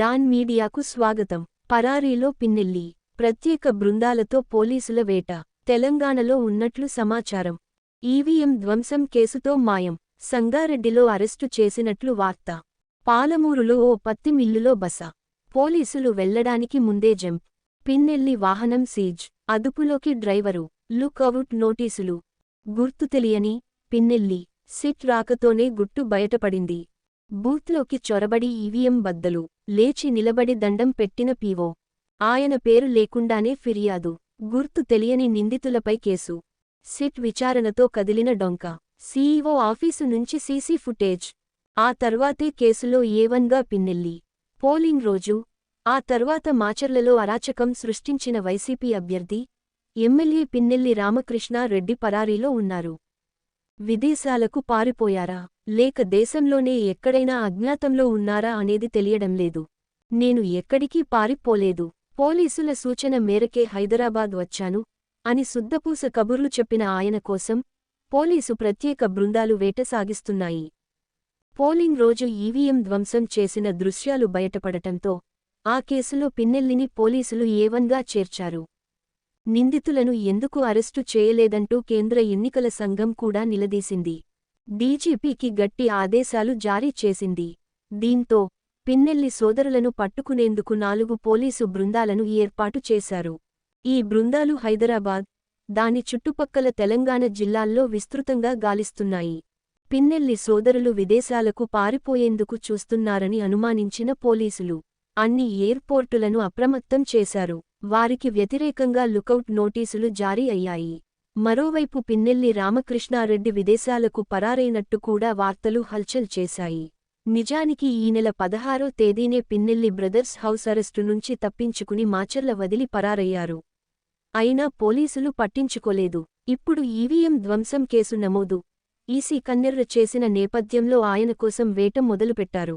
Don మీడియాకు స్వాగతం. పరారీలో పిన్నెల్లి ప్రత్యేక బృందాలతో పోలీసుల వేట. తెలంగాణలో ఉన్నట్లు సమాచారం. ఈవీఎం ధ్వంసం కేసుతో మాయం. సంగారెడ్డిలో అరెస్టు చేసినట్లు వార్త. పాలమూరులో ఓ పత్తి మిల్లులో బస. పోలీసులు వెళ్ళడానికి ముందే జంప్. పిన్నెల్లి వాహనం సీజ్. అదుపులోకి డ్రైవరు. లుక్ అవుట్ నోటీసులు. గుర్తు తెలియని పిన్నెల్లి. సిట్ రాకతోనే గుట్టు బయటపడింది. బూత్లోకి చొరబడి ఈవీఎం బద్దలు లేచి నిలబడి దండం పెట్టిన పీవో ఆయన పేరు లేకుండానే ఫిర్యాదు. గుర్తు తెలియని నిందితులపై కేసు. సిట్ విచారణతో కదిలిన డొంక. సీఈఓ ఆఫీసు నుంచి సీసీ ఫుటేజ్. ఆ తర్వాతే కేసులో ఏవన్గా పిన్నెల్లి. పోలింగ్ రోజు. ఆ తర్వాత మాచర్లలో అరాచకం సృష్టించిన వైసీపీ అభ్యర్థి ఎమ్మెల్యే పిన్నెల్లి రామకృష్ణారెడ్డి పరారీలో ఉన్నారు. విదేశాలకు పారిపోయారా? లేక దేశంలోనే ఎక్కడైనా అజ్ఞాతంలో ఉన్నారా అనేది తెలియడం లేదు. నేను ఎక్కడికీ పారిపోలేదు. పోలీసుల సూచన మేరకే హైదరాబాద్ వచ్చాను అని శుద్ధపూస కబుర్లు చెప్పిన ఆయన కోసం పోలీసు ప్రత్యేక బృందాలు వేట సాగిస్తున్నాయి పోలింగ్ రోజు ఈవీఎం ధ్వంసం చేసిన దృశ్యాలు బయటపడటంతో ఆ కేసులో పిన్నెల్లిని పోలీసులు ఏవన్గా చేర్చారు? నిందితులను ఎందుకు అరెస్టు చేయలేదంటూ కేంద్ర ఎన్నికల సంఘం కూడా నిలదీసింది. డీజీపీకి గట్టి ఆదేశాలు జారీ చేసింది. దీంతో పిన్నెల్లి సోదరులను పట్టుకునేందుకు నాలుగు పోలీసు బృందాలను ఏర్పాటు చేశారు. ఈ బృందాలు హైదరాబాద్ దాని చుట్టుపక్కల తెలంగాణ జిల్లాల్లో విస్తృతంగా గాలిస్తున్నాయి. పిన్నెల్లి సోదరులు విదేశాలకు పారిపోయేందుకు చూస్తున్నారని అనుమానించిన పోలీసులు. అన్ని ఎయిర్పోర్టులను అప్రమత్తం చేశారు. వారికి వ్యతిరేకంగా లుకౌట్ నోటీసులు జారీ అయ్యాయి. మరోవైపు పిన్నెల్లి రామకృష్ణారెడ్డి విదేశాలకు పరారైనట్టు కూడా వార్తలు హల్చల్ చేశాయి. నిజానికి ఈ నెల పదహారో తేదీనే పిన్నెల్లి బ్రదర్స్ హౌస్ అరెస్టు నుంచి తప్పించుకుని మాచర్ల వదిలి పరారయ్యారు. అయినా పోలీసులు పట్టించుకోలేదు. ఇప్పుడు ఈవీఎం ధ్వంసం కేసు నమోదు. ఈసీ కన్నెర్ర చేసిన నేపథ్యంలో ఆయన కోసం వేట మొదలుపెట్టారు.